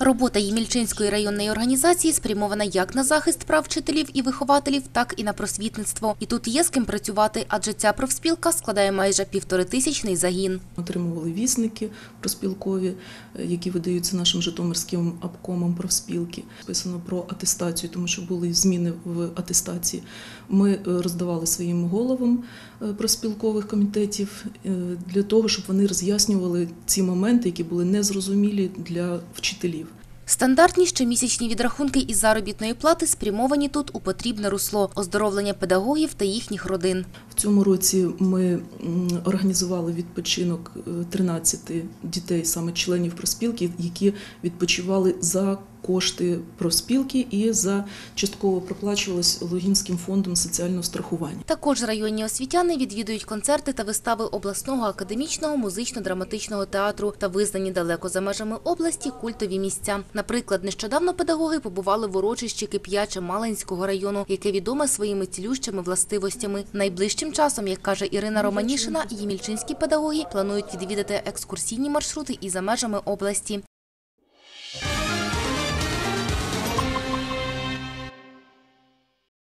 Робота Ємільчинської районної організації спрямована як на захист прав вчителів і вихователів, так і на просвітництво. І тут є з ким працювати, адже ця профспілка складає майже півторитисячний загін. Отримували вісники проспілкові, е, які видаються нашим житомирським обкомом профспілки. Списано про атестацію, тому що були зміни в атестації. Ми е, роздавали своїм головам е, проспілкових комітетів для того, щоб вони роз'яснювали ці моменти, які були незрозумілі для вчителів. Стандартні щомісячні відрахунки із заробітної плати спрямовані тут у потрібне русло оздоровлення педагогів та їхніх родин. В цьому році ми організували відпочинок е, 13 дітей, саме членів проспілки, які відпочивали за кошти проспілки і за частково проплачувалось Логінським фондом соціального страхування. Також районні освітяни відвідують концерти та вистави обласного академічного музично-драматичного театру та визнані далеко за межами області культові місця. Наприклад, нещодавно педагоги побували в урочищі Кип'яче Малинського району, яке відоме своїми цілющими властивостями. Найближчим часом, як каже Ірина Романішина, їмільчинські педагоги планують відвідати екскурсійні маршрути і за межами області.